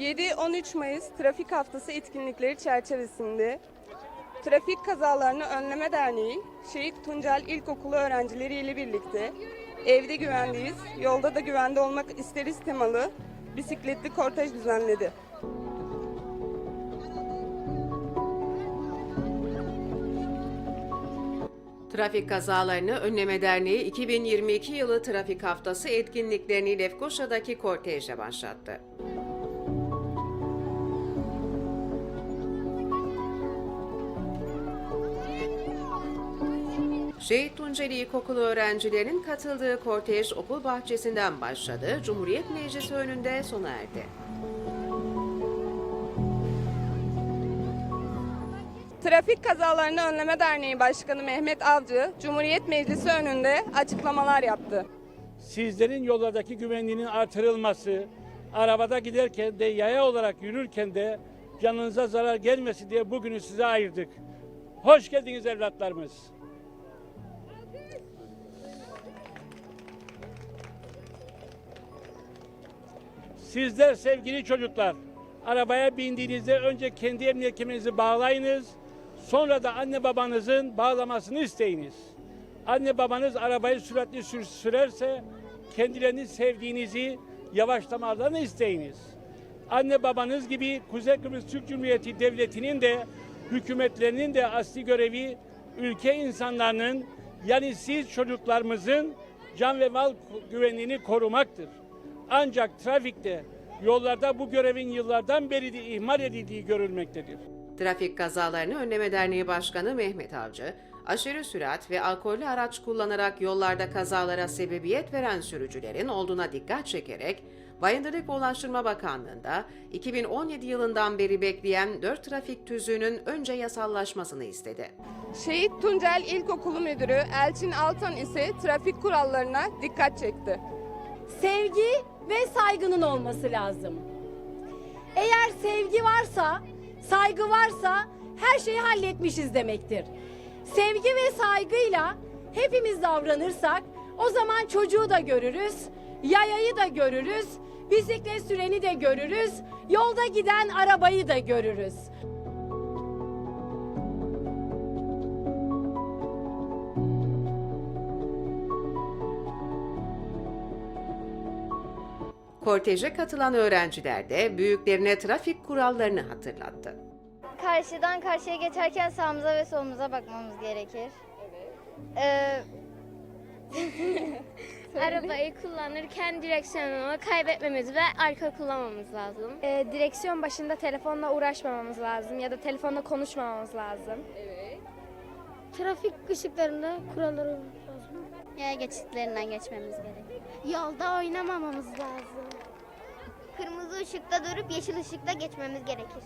7-13 Mayıs Trafik Haftası etkinlikleri çerçevesinde Trafik Kazalarını Önleme Derneği Şehit Tuncel İlkokulu öğrencileriyle birlikte Evde güvendeyiz, yolda da güvende olmak isteriz temalı bisikletli kortej düzenledi. Trafik Kazalarını Önleme Derneği 2022 yılı Trafik Haftası etkinliklerini Lefkoşa'daki kortejle başlattı. Şehit Tunceli İlkokulu öğrencilerinin katıldığı kortej okul bahçesinden başladı, Cumhuriyet Meclisi önünde sona erdi. Trafik Kazalarını Önleme Derneği Başkanı Mehmet Avcı, Cumhuriyet Meclisi önünde açıklamalar yaptı. sizlerin yollardaki güvenliğinin artırılması, arabada giderken de yaya olarak yürürken de canınıza zarar gelmesin diye bugünü size ayırdık. Hoş geldiniz evlatlarımız. Sizler sevgili çocuklar, arabaya bindiğinizde önce kendi emniyet bağlayınız, sonra da anne babanızın bağlamasını isteyiniz. Anne babanız arabayı süratli sür- sürerse kendilerini sevdiğinizi yavaşlamalarını isteyiniz. Anne babanız gibi Kuzey Kıbrıs Türk Cumhuriyeti Devleti'nin de hükümetlerinin de asli görevi ülke insanlarının yani siz çocuklarımızın can ve mal güvenliğini korumaktır. Ancak trafikte, yollarda bu görevin yıllardan beri de ihmal edildiği görülmektedir. Trafik Kazalarını Önleme Derneği Başkanı Mehmet Avcı, aşırı sürat ve alkollü araç kullanarak yollarda kazalara sebebiyet veren sürücülerin olduğuna dikkat çekerek, Bayındırlık ve Ulaştırma Bakanlığı'nda 2017 yılından beri bekleyen 4 trafik tüzüğünün önce yasallaşmasını istedi. Şehit Tuncel İlkokulu Müdürü Elçin Altan ise trafik kurallarına dikkat çekti. Sevgi ve saygının olması lazım. Eğer sevgi varsa, saygı varsa her şeyi halletmişiz demektir. Sevgi ve saygıyla hepimiz davranırsak o zaman çocuğu da görürüz, yayayı da görürüz, bisiklet süreni de görürüz, yolda giden arabayı da görürüz. Korteje katılan öğrenciler de büyüklerine trafik kurallarını hatırlattı. Karşıdan karşıya geçerken sağımıza ve solumuza bakmamız gerekir. Ee, Arabayı kullanırken direksiyonunu kaybetmemiz ve arka kullanmamız lazım. Ee, direksiyon başında telefonla uğraşmamamız lazım ya da telefonla konuşmamamız lazım. Trafik ışıklarında kuralları. Yaya geçitlerinden geçmemiz gerekir. Yolda oynamamamız lazım. Kırmızı ışıkta durup yeşil ışıkta geçmemiz gerekir.